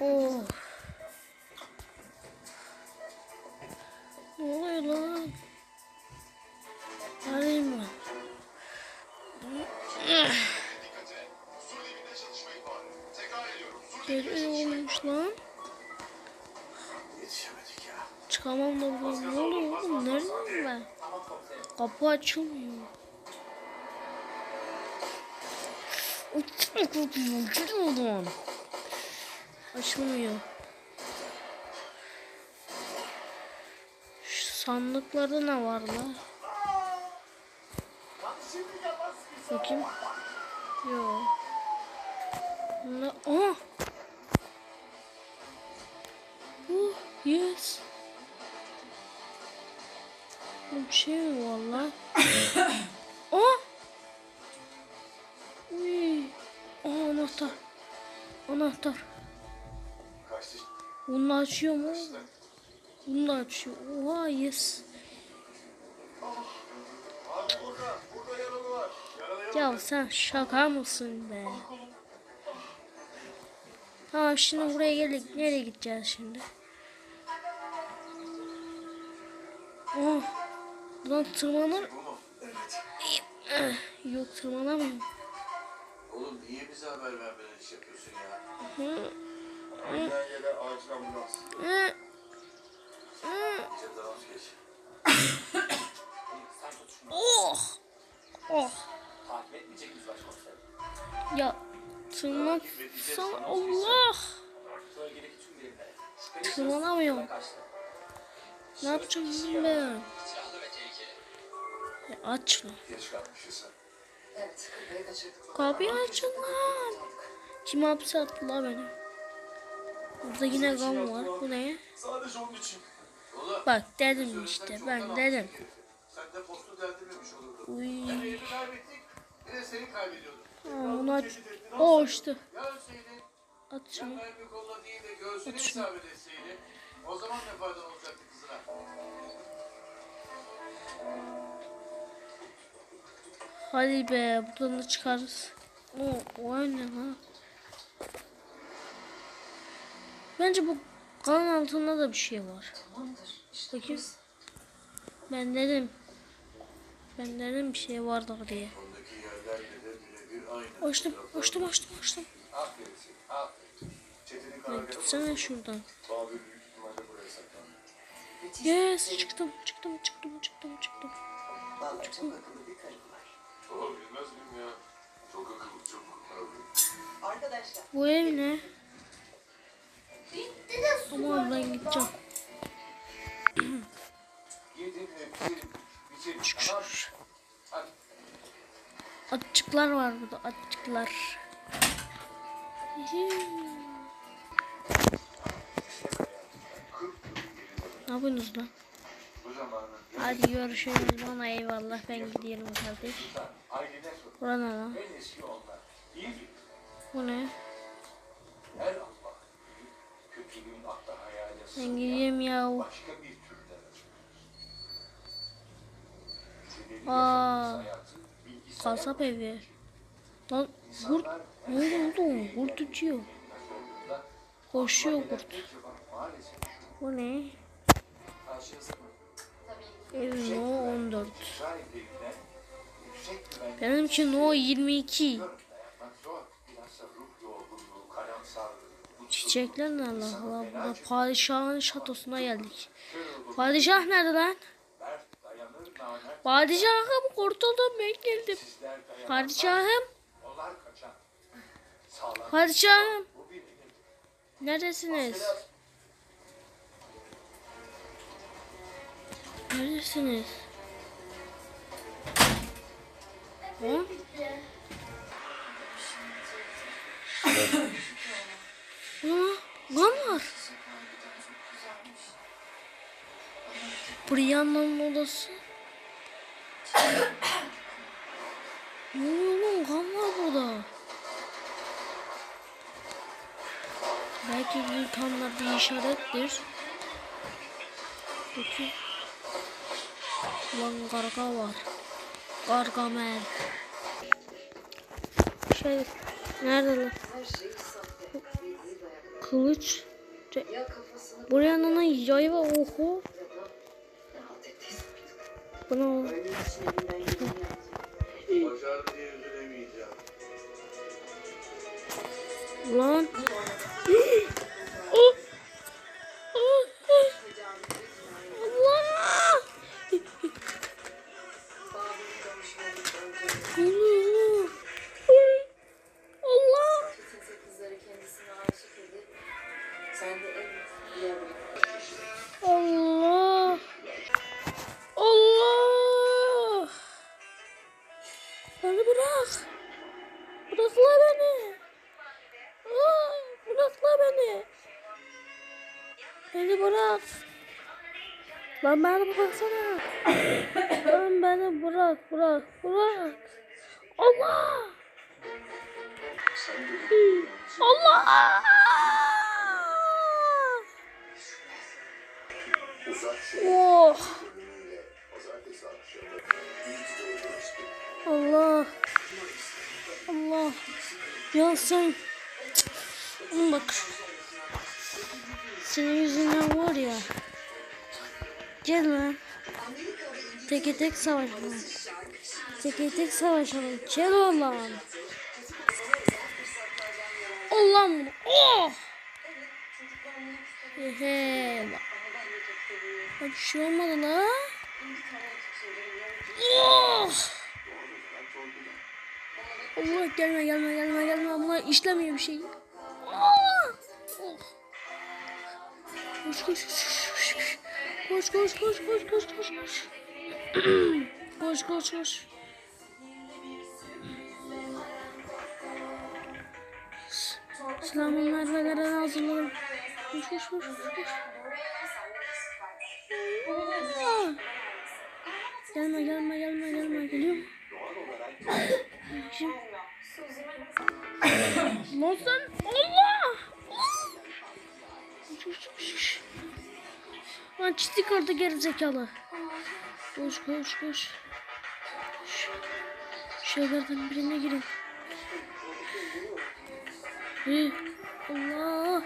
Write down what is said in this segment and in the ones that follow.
Oh. Ne oluyor lan? Arayayım ben. Geri olmuş lan. Çıkamam da buradan. Ne oluyor oğlum? Neredeyim ben? Kapı açılmıyor. Açılmıyor kapıyı. Açılmadan. Açılmıyor. Şu sandıklarda ne var lan? Bakayım. Yok. Ne? Aa! Oh, yes. Bir şey mi var lan? Aa! Uy. Aa, anahtar. Anahtar. Bunu açıyor mu? Bunu da açıyor. Oha yes. Ya sen şaka mısın be? Tamam şimdi buraya geldik. Nereye gideceğiz şimdi? Oh. Buradan tırmanır. Evet. Eh, Yok tırmanamıyorum. Oğlum niye bize haber vermeden iş yapıyorsun ya? Hı, Oh. Oh. Ya Allah. Tüm verilere. Şüpheli Tırmanamıyorum. Ne yapacağım ben? Ya aç lan. Kapıyı açın lan. Kim hapse attı la beni? Burada yine gam var. Bu ne? Sadece onun için. Bak dedim işte ben dedim. Sen de postu deldirmemiş olurdun. Uy. Hem elini kaybettik, bir de seni kaybediyorduk. Aa, bunu aç. O ölseydin, At şunu. mermi kolla değil de göğsüne Aç şunu. o zaman ne faydan olacaktı kızına? Hadi be buradan da çıkarız. O, o ne lan? Bence bu kan altında da bir şey var. Tamamdır. İşte. Ben dedim. Ben dedim bir şey vardır diye. Açtım, açtım, açtım, açtım. Karargahı gitsene şuradan. Yes, çıktım, çıktım, çıktım, çıktım, çıktım. Vallahi çok akıllı bir Ben gideceğim. Atçıklar var burada, atçıklar. Ne yapıyorsunuz lan? Hadi görüşürüz bana eyvallah ben gidiyorum kardeş. Bura ne lan? Bu ne? Ben gideyim ya. Aa, kasap evi. Lan kurt ne oldu? Kurt uçuyor. Koşuyor kurt. Bu ne? Ev no 14. İsrail devrilen yüksek güvenlik Benimki no 22. Çiçekler ne Allah Allah. Burada padişahın şatosuna geldik. Padişah nerede lan? Padişahım kurtuldum ben geldim. Padişahım. Padişahım. Neredesiniz? Neredesiniz? Ha? Lan var. Brianna'nın odası. ne oluyor lan? Kan var burada. Belki bu kanlar bir işarettir. Bakayım. Lan karga var. Gargamel. Şey, nerede kılıç. Ya kafasını Buraya nana yay ve oku. ya da Allah. Allah. Beni bırak. Bırakla beni. Aa, bırakla beni. Beni bırak. Lan beni bıraksana. Lan beni bırak, bırak, bırak. Allah. Allah. Oh. Allah. Allah. Ya sen bak. Senin yüzünden var ya. Gel lan. Teke tek savaşalım. Teke tek savaşalım. Gel oğlum. Allah'ım. Oh! Hehe. Bak bir şey olmadı la. Oh! Allah gelme gelme gelme gelme ama işlemiyor bir şey. Aa! Oh. Koş koş koş koş koş koş koş koş koş koş koş koş Silahımın mermilerini hazırladım. Koş koş koş koş. Aa! Gelme gelme gelme gelme geliyorum. Kim? Lan sen Allah! Lan çizik orada geri zekalı. Koş koş koş. Şeylerden birine girin. Hey, Allah.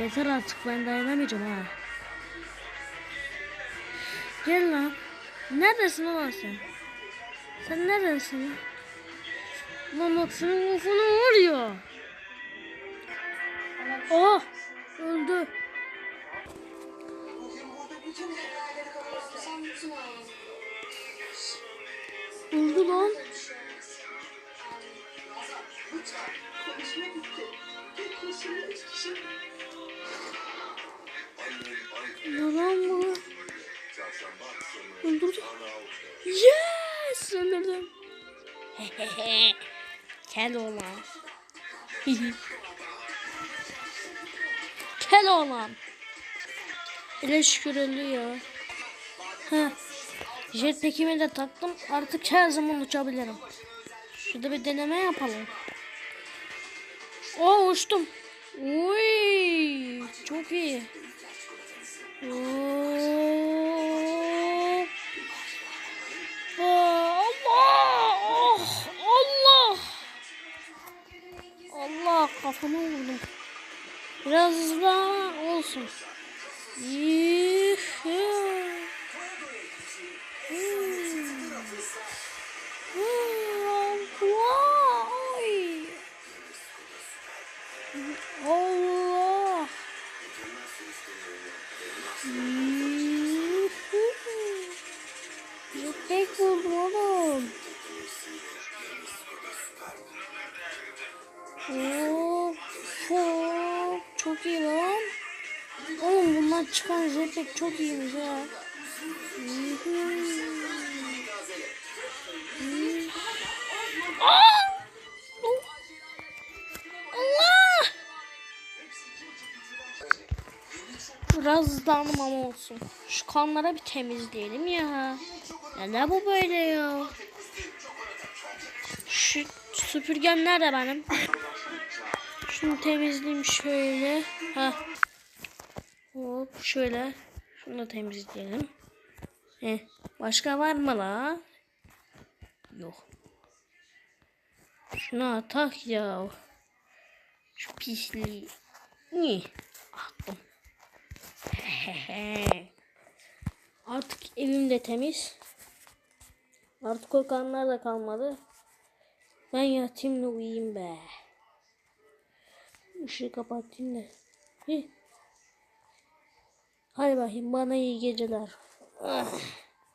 Yeter artık ben dayanamayacağım ha. Gel lan. Neredesin ulan sen? Sen neredesin? Ulan bak senin kafana var ya. Oh! Öldü. Öldü lan. Ne lan bu? Çarşamba akşamı Öldürdü. ana avcı. Yes! Öldürdüm. Kel oğlan. Kel oğlan. Ele şükür öldü ya. Heh. Jetpack'imi de taktım. Artık her zaman uçabilirim. Şurada bir deneme yapalım. Oo uçtum. Uy, çok iyi. Oo. kafama vurdum. Biraz hızlı olsun. Yuh. Allah. Çıkan jetpack çok iyiymiş ha. Allah! Biraz hızlandım ama olsun. Şu kanlara bir temizleyelim ya. Ya ne bu böyle ya? Şu süpürgem nerede benim? Şunu temizleyeyim şöyle. Ha. Hop şöyle. Şunu da temizleyelim. Heh. Başka var mı la? Yok. Şunu atak ya. Şu pisliği. Ni. Attım. Artık evim de temiz. Artık o kanlar da kalmadı. Ben yatayım da uyuyayım be. Işığı kapatayım da. Hi. Hadi bakayım bana iyi geceler. Ah.